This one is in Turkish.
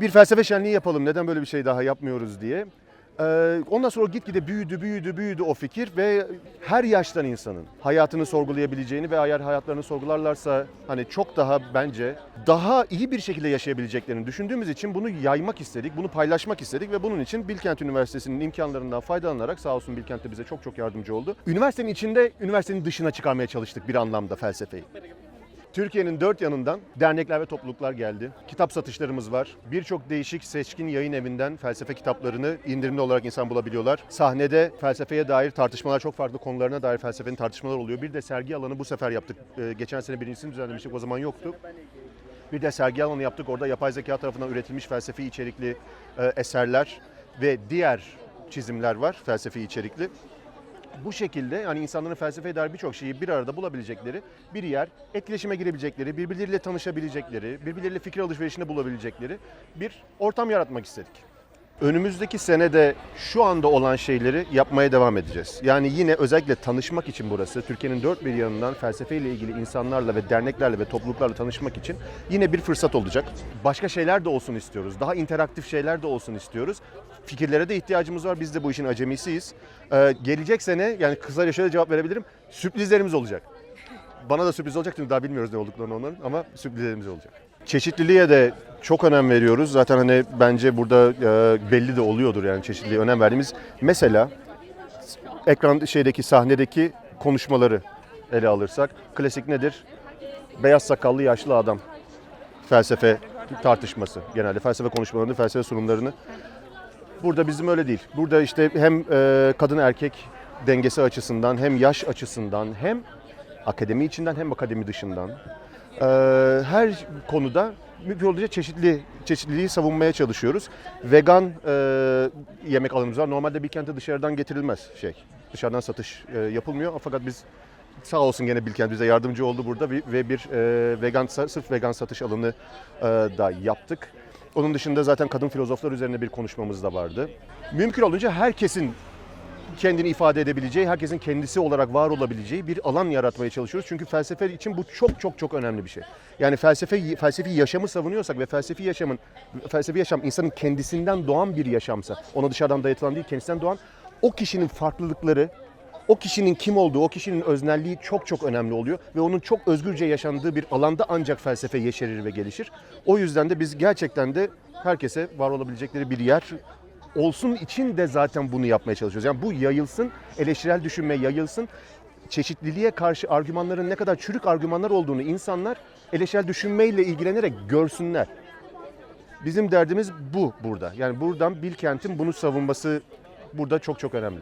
bir felsefe şenliği yapalım neden böyle bir şey daha yapmıyoruz diye. Ee, ondan sonra gitgide büyüdü, büyüdü, büyüdü o fikir ve her yaştan insanın hayatını sorgulayabileceğini ve eğer hayatlarını sorgularlarsa hani çok daha bence daha iyi bir şekilde yaşayabileceklerini düşündüğümüz için bunu yaymak istedik, bunu paylaşmak istedik ve bunun için Bilkent Üniversitesi'nin imkanlarından faydalanarak sağ olsun Bilkent de bize çok çok yardımcı oldu. Üniversitenin içinde, üniversitenin dışına çıkarmaya çalıştık bir anlamda felsefeyi. Türkiye'nin dört yanından dernekler ve topluluklar geldi. Kitap satışlarımız var. Birçok değişik seçkin yayın evinden felsefe kitaplarını indirimli olarak insan bulabiliyorlar. Sahnede felsefeye dair tartışmalar, çok farklı konularına dair felsefenin tartışmalar oluyor. Bir de sergi alanı bu sefer yaptık. Ee, geçen sene birincisini düzenlemiştik, o zaman yoktu. Bir de sergi alanı yaptık. Orada yapay zeka tarafından üretilmiş felsefi içerikli e, eserler ve diğer çizimler var felsefi içerikli. Bu şekilde yani insanların felsefeye dair birçok şeyi bir arada bulabilecekleri bir yer, etkileşime girebilecekleri, birbirleriyle tanışabilecekleri, birbirleriyle fikir alışverişinde bulabilecekleri bir ortam yaratmak istedik. Önümüzdeki senede şu anda olan şeyleri yapmaya devam edeceğiz. Yani yine özellikle tanışmak için burası, Türkiye'nin dört bir yanından felsefeyle ilgili insanlarla ve derneklerle ve topluluklarla tanışmak için yine bir fırsat olacak. Başka şeyler de olsun istiyoruz, daha interaktif şeyler de olsun istiyoruz. Fikirlere de ihtiyacımız var, biz de bu işin acemisiyiz. Ee, gelecek sene, yani kısaca şöyle cevap verebilirim, sürprizlerimiz olacak. Bana da sürpriz olacak çünkü daha bilmiyoruz ne olduklarını onların ama sürprizlerimiz olacak. Çeşitliliğe de çok önem veriyoruz. Zaten hani bence burada e, belli de oluyordur yani çeşitliliğe önem verdiğimiz. Mesela ekran şeydeki sahnedeki konuşmaları ele alırsak klasik nedir? Beyaz sakallı yaşlı adam felsefe tartışması genelde felsefe konuşmalarını, felsefe sunumlarını. Burada bizim öyle değil. Burada işte hem e, kadın erkek dengesi açısından hem yaş açısından hem akademi içinden hem akademi dışından e, her konuda mümkün olduğunca çeşitli çeşitliliği savunmaya çalışıyoruz. Vegan e, yemek alanımız var. Normalde Bilkent'e dışarıdan getirilmez şey. Dışarıdan satış e, yapılmıyor. Fakat biz sağ olsun gene Bilkent bize yardımcı oldu burada ve bir e, vegan sırf vegan satış alanı e, da yaptık. Onun dışında zaten kadın filozoflar üzerine bir konuşmamız da vardı. Mümkün olunca herkesin kendini ifade edebileceği, herkesin kendisi olarak var olabileceği bir alan yaratmaya çalışıyoruz. Çünkü felsefe için bu çok çok çok önemli bir şey. Yani felsefe felsefi yaşamı savunuyorsak ve felsefi yaşamın felsefi yaşam insanın kendisinden doğan bir yaşamsa, ona dışarıdan dayatılan değil, kendisinden doğan o kişinin farklılıkları o kişinin kim olduğu, o kişinin öznelliği çok çok önemli oluyor ve onun çok özgürce yaşandığı bir alanda ancak felsefe yeşerir ve gelişir. O yüzden de biz gerçekten de herkese var olabilecekleri bir yer olsun için de zaten bunu yapmaya çalışıyoruz. Yani bu yayılsın, eleştirel düşünme yayılsın. Çeşitliliğe karşı argümanların ne kadar çürük argümanlar olduğunu insanlar eleştirel düşünmeyle ilgilenerek görsünler. Bizim derdimiz bu burada. Yani buradan Bilkent'in bunu savunması burada çok çok önemli.